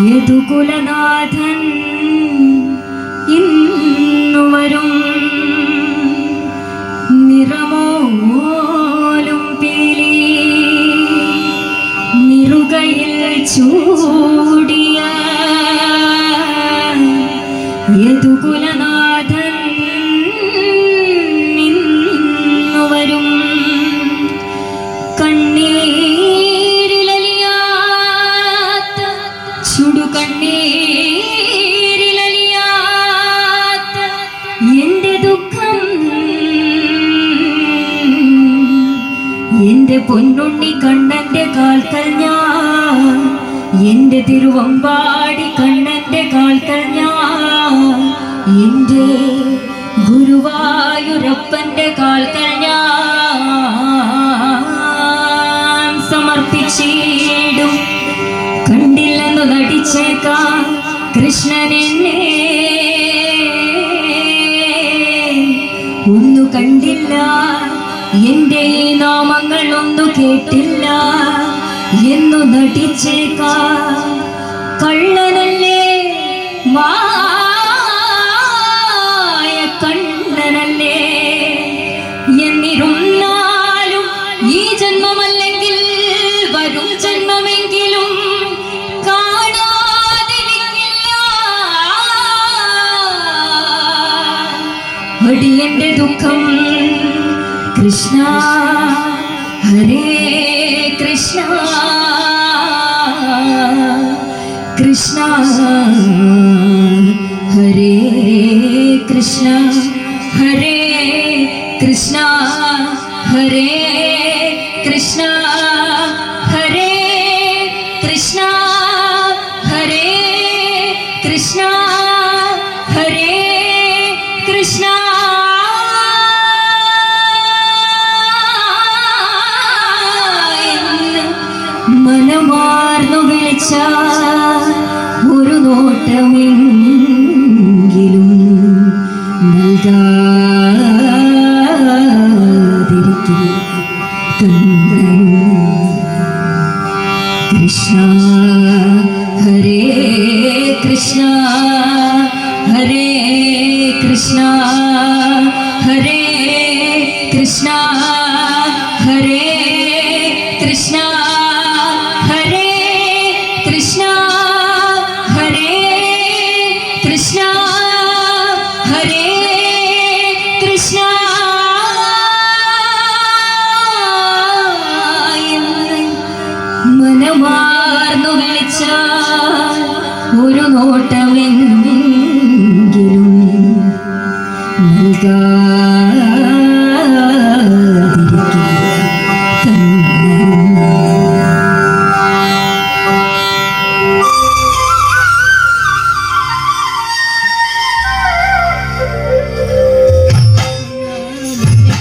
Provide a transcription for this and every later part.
യദുകുലനാഥൻ ഇന്നു വരും? നിറമോലും പീലി നിറുകയിൽ ചൂടിയ പൊന്നുണ്ണി കണ്ണന്റെ കാൽ ഞാൻ. എന്റെ തിരുവമ്പാടി കണ്ണന്റെ കാൽ ഞാൻ. എന്റെ ഗുരുവായൂരപ്പന്റെ കാൽ ഞാൻ. സമർപ്പിച്ചിടും. കണ്ടില്ലെന്നു നടിച്ചേക്കാം കൃഷ്ണനെന്നെ. ഒന്നു കണ്ടില്ല എന്റെ ഒന്നു കേട്ടില്ല. എന്നു നടിച്ചേക്കാ. കള്ളനല്ലേ? മായ കണ്ണനല്ലേ എന്നിരുന്നാലും ഈ ജന്മമല്ലെങ്കിൽ വരും ജന്മമെങ്കിലും കാണാതിരിക്കില്ല. അടിയന്റെ ദുഃഖം Krishna, Hare Krishna, Krishna, Hare Krishna, Hare നോട്ടമെങ്കിലും മനമാർന്നു വിളിച്ച ഒരു നോട്ടമെങ്കിലും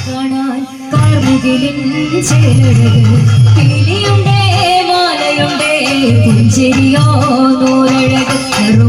കാണാൻ കാർമുകിലിൻ കിളിയുണ്ടേ മാലയുണ്ടേ പുഞ്ചിരിയോ നൂറഴക് നറു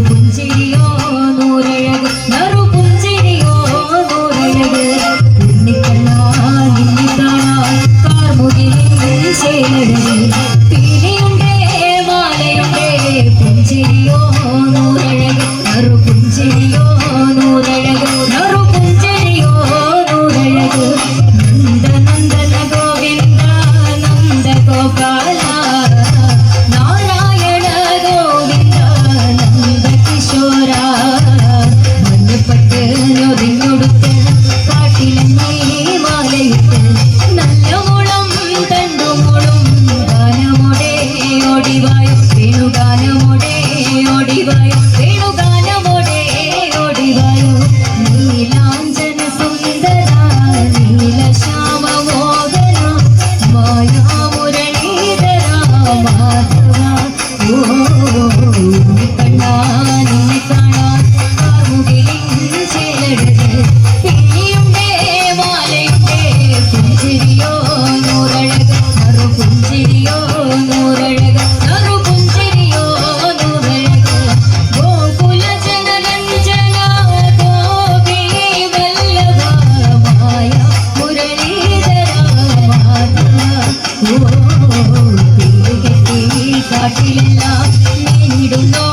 നേരിടുന്നോരൊന്നിയല്ലേ